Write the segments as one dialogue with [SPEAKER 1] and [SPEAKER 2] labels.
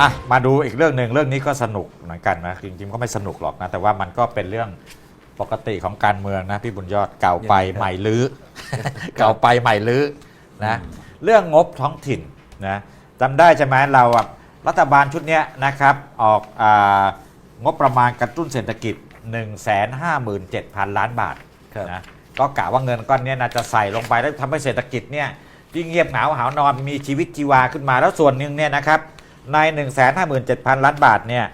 [SPEAKER 1] อะมาดูอีกเรื่องหนึ่งเรื่องนี้ก็สนุกเหมือนกันนะจริงๆก็ไม่สนุกหรอกนะแต่ว่ามันก็เป็นเรื่องปกติของการเมืองนะพี่บุญยอดเก่าไป
[SPEAKER 2] ยังไงครับ
[SPEAKER 1] ใหม่ลื้อเก่าไปใหม่ลื้อนะเรื่องงบท้องถิ่นนะจำได้ใช่ไหมเราอะรัฐบาลชุดเนี้ยนะครับออกอางบประมาณกระตุ้นเศรษฐกิจ 157,000 ล้านบาท
[SPEAKER 2] ครับ
[SPEAKER 1] นะก็กะว่าเงินก้อนเนี้ยนะจะใส่ลงไปแล้วทำให้เศรษฐกิจเนี่ยที่เงียบเหงาหาวนอนมีชีวิตชีวาขึ้นมาแล้วส่วนหนึ่งเนี่ยนะครับ ใน 157,000 ล้านบาทเนี่ย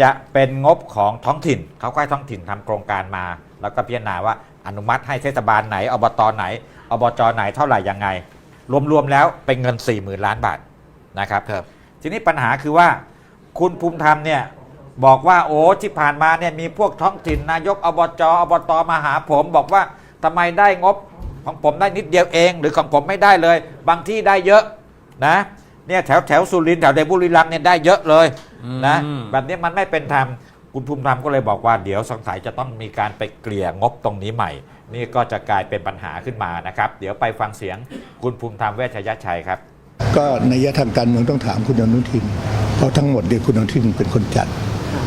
[SPEAKER 1] จะเป็นงบของท้องถิ่น เขาก็ให้ท้องถิ่นทำโครงการมา แล้วก็พิจารณาว่าอนุมัติให้เทศบาลไหนอบตไหนอบจไหนเท่าไหร่ยังไง รวมๆแล้วเป็นเงิน 40,000 ล้านบาทนะครับ
[SPEAKER 2] ครับ
[SPEAKER 1] ทีนี้ปัญหาคือว่าคุณภูมิธรรมเนี่ยบอกว่าโอ้ที่ผ่านมาเนี่ยมีพวกท้องถิ่นนายกอบจอบตมาหาผม บอกว่าทำไมได้งบของผมได้นิดเดียวเอง หรือของผมไม่ได้เลย บางที่ได้เยอะนะ เนี่ยแถวแถวสุรินทร์แถวเดบุรีรัมย์เนี่ยได้เยอะเลยนะ
[SPEAKER 2] อืม
[SPEAKER 1] แบบนี้มันไม่เป็นธรรมคุณภูมิธรรมก็เลยบอกว่าเดี๋ยวสงสัยจะต้องมีการไปเกลี่ยงบตรงนี้ใหม่ นี่ก็จะกลายเป็นปัญหาขึ้นมานะครับ เดี๋ยวไปฟังเสียงคุณภูมิธรรมเวชยชัยครับ
[SPEAKER 3] ก็ในยะทางการเมืองต้องถามคุณอนุทิน เพราะทั้งหมดเนี่ยคุณอนุทินเป็นคนจัด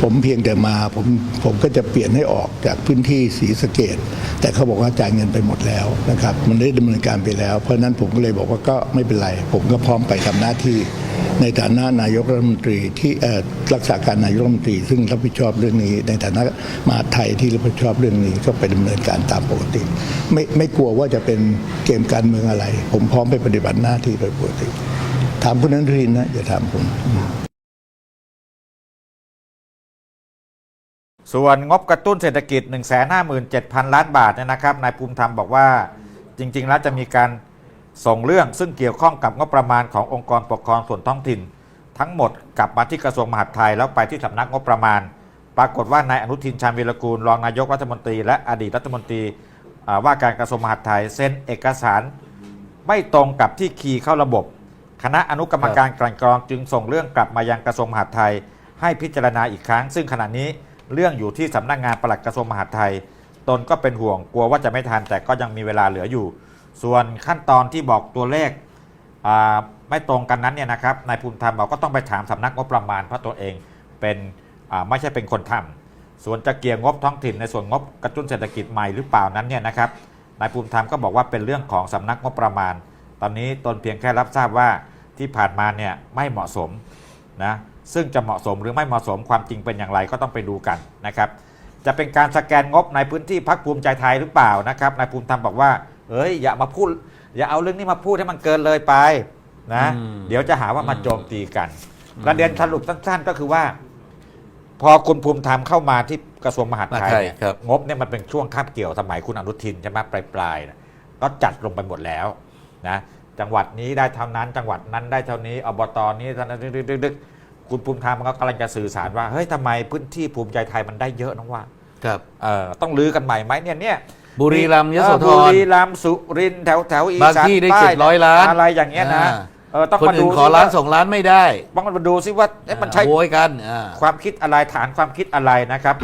[SPEAKER 3] ผมเพียงแต่มาผมผมก็จะเปลี่ยนให้ออกจากพื้นที่ศรีสะเกดแต่เขาบอกว่าจ่ายเงินไปหมดแล้วนะครับ มันได้ดำเนินการไปแล้ว เพราะนั้นผมก็เลยบอกว่าก็ไม่เป็นไร ผมก็พร้อมไปทำหน้าที่ ในฐานะนายกรัฐมนตรีที่รักษาการนายกรัฐมนตรี ซึ่งรับผิดชอบเรื่องนี้ ในฐานะมหาไทยที่รับผิดชอบเรื่องนี้ก็ไปดำเนินการตามปกติ ไม่ไม่กลัวว่าจะเป็นเกมการเมืองอะไร ผมพร้อมไปปฏิบัติหน้าที่โดยปกติถามคุณอนุทินนะอย่าถามผม
[SPEAKER 1] ส่วนงบกระตุ้นเศรษฐกิจ 157,000 ล้านบาทเนี่ยนะครับนายภูมิธรรมบอกว่าจริง ๆ แล้วจะมีการส่งเรื่องซึ่งเกี่ยวข้องกับงบประมาณขององค์กรปกครองส่วนท้องถิ่น ทั้งหมดกลับมาที่กระทรวงมหาดไทยแล้วไปที่สำนักงบประมาณ ปรากฏว่านายอนุทินชาญวีรกูลรองนายกรัฐมนตรี และอดีตรัฐมนตรีว่าการกระทรวงมหาดไทยเซ็นเอกสารไม่ตรงกับที่คีย์เข้าระบบ คณะอนุกรรมการกลั่นกรองจึงส่งเรื่องกลับมายังกระทรวงมหาดไทย ให้พิจารณาอีกครั้ง ซึ่งขณะนี้ เรื่องอยู่ที่สำนักงานปลัดกระทรวงมหาดไทย ตนก็เป็นห่วงกลัวว่าจะไม่ทัน แต่ก็ยังมีเวลาเหลืออยู่ ส่วนขั้นตอนที่บอกตัวเลขไม่ตรงกันนั้นเนี่ยนะครับนายภูมิธรรมบอกก็ต้องไปถามสำนักงบประมาณเพราะตัวเองเป็นไม่ใช่เป็นคนทำส่วนจะเกี่ยงงบท้องถิ่นในส่วนงบกระตุ้นเศรษฐกิจใหม่หรือเปล่านั้นเนี่ยนะครับนายภูมิธรรมก็บอกว่าเป็นเรื่องของสำนักงบประมาณ ตอนนี้ตนเพียงแค่รับทราบว่าที่ผ่านมาเนี่ยไม่เหมาะสมนะ ซึ่งจะเหมาะสมหรือไม่เหมาะสมความจริงเป็นอย่างไรก็ต้องไปดูกันนะครับจะเป็นการสแกนงบในพื้นที่พักภูมิใจไทยหรือเปล่านะครับนายภูมิธรรมบอกว่า เอ้ยอย่ามาพูด อย่าเอาเรื่องนี้มาพูดให้มันเกินเลยไปนะ
[SPEAKER 2] อืม
[SPEAKER 1] เดี๋ยวจะหาว่ามาโจมตีกัน ประเด็นสรุปสั้นๆก็คือว่า พอคุณภูมิธรรมเข้ามาที่กระทรวงมหาดไทยเนี่ย
[SPEAKER 2] ครับ
[SPEAKER 1] งบเนี่ยมันเป็นช่วงคาบเกี่ยวสมัยคุณอนุทินใช่ไหมปลายๆนะก็จัดลงไปหมดแล้วนะจังหวัดนี้ได้เท่านั้น จังหวัดนั้นได้เท่านี้อบตนี้เท่านั้นดึกๆๆๆ คุณภูมิธรรมมันก็กำลังจะสื่อสารว่าเฮ้ยทำไมพื้นที่ภูมิใจไทยมันได้เยอะนะว่า
[SPEAKER 2] ครับ
[SPEAKER 1] เออต้องลื้อกันใหม่ไหมเนี่ยเนี่ย
[SPEAKER 2] บุรีรัมย์ยโสธ
[SPEAKER 1] เออบุ
[SPEAKER 2] ร
[SPEAKER 1] รีรัมย์สุรินทร์แถวแถวอี
[SPEAKER 2] บาง
[SPEAKER 1] สาน
[SPEAKER 2] ที่ได้
[SPEAKER 1] ใต้
[SPEAKER 2] 700ล้าน
[SPEAKER 1] อะไรอย่างเงี้ยนะ
[SPEAKER 2] อ่า
[SPEAKER 1] เออต้อง
[SPEAKER 2] คน
[SPEAKER 1] มาดู
[SPEAKER 2] อื่นขอ
[SPEAKER 1] ซิ
[SPEAKER 2] ล้าน
[SPEAKER 1] ว่
[SPEAKER 2] สองล้านไม่ได้
[SPEAKER 1] ต้องมาดูซิว่าเอ๊ะมันใช่
[SPEAKER 2] โวยกันอ่า
[SPEAKER 1] ความคิดอะไรฐานความคิดอะไรนะครับ